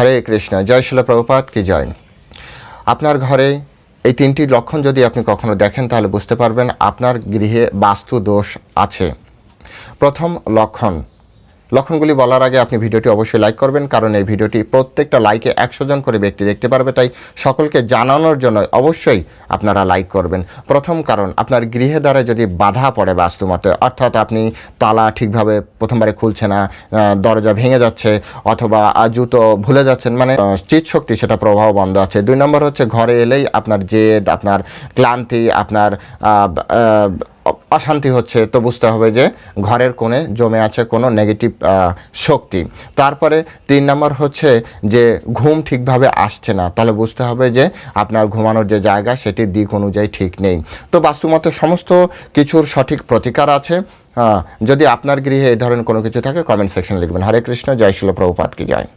হরে কৃষ্ণ, জয় শিল প্রভুপাত কি জয়? আপনার ঘরে এই তিনটি লক্ষণ যদি আপনি কখনো দেখেন, তাহলে বুঝতে পারবেন আপনার গৃহে বাস্তু দোষ আছে। প্রথম লক্ষণ লক্ষণগুলি বলার আগে আপনি ভিডিওটি অবশ্যই লাইক করবেন, কারণ এই ভিডিওটি প্রত্যেকটা লাইকে একশো জন করে ব্যক্তি দেখতে পারবে, তাই সকলকে জানানোর জন্য অবশ্যই আপনারা লাইক করবেন। প্রথম কারণ, আপনার গৃহে দ্বারা যদি বাধা পড়ে বাস্তুমতে, অর্থাৎ আপনি তালা ঠিকভাবে প্রথমবারে খুলছে না দরজা ভেঙে যাচ্ছে, অথবা জুতো ভুলে যাচ্ছেন মানে চিৎ শক্তি, সেটা প্রভাব বন্ধ আছে। দুই নম্বর হচ্ছে ঘরে এলেই আপনার জেদ, আপনার ক্লান্তি, আপনার অশান্তি হচ্ছে, তো বুঝতে হবে যে ঘরের কোণে জমে আছে কোনো নেগেটিভ শক্তি। তারপরে তিন নম্বর হচ্ছে যে ঘুম ঠিকভাবে আসছে না, তাহলে বুঝতে হবে যে আপনার ঘুমানোর যে জায়গা সেটি দিক অনুযায়ী ঠিক নেই। তো বাস্তুমতে সমস্ত কিছুর সঠিক প্রতিকার আছে। যদি আপনার গৃহে এই ধরনের কোনো কিছু থাকে কমেন্ট সেকশন লিখবেন। হরে কৃষ্ণ, জয় শিল প্রভুপাত কি জয়।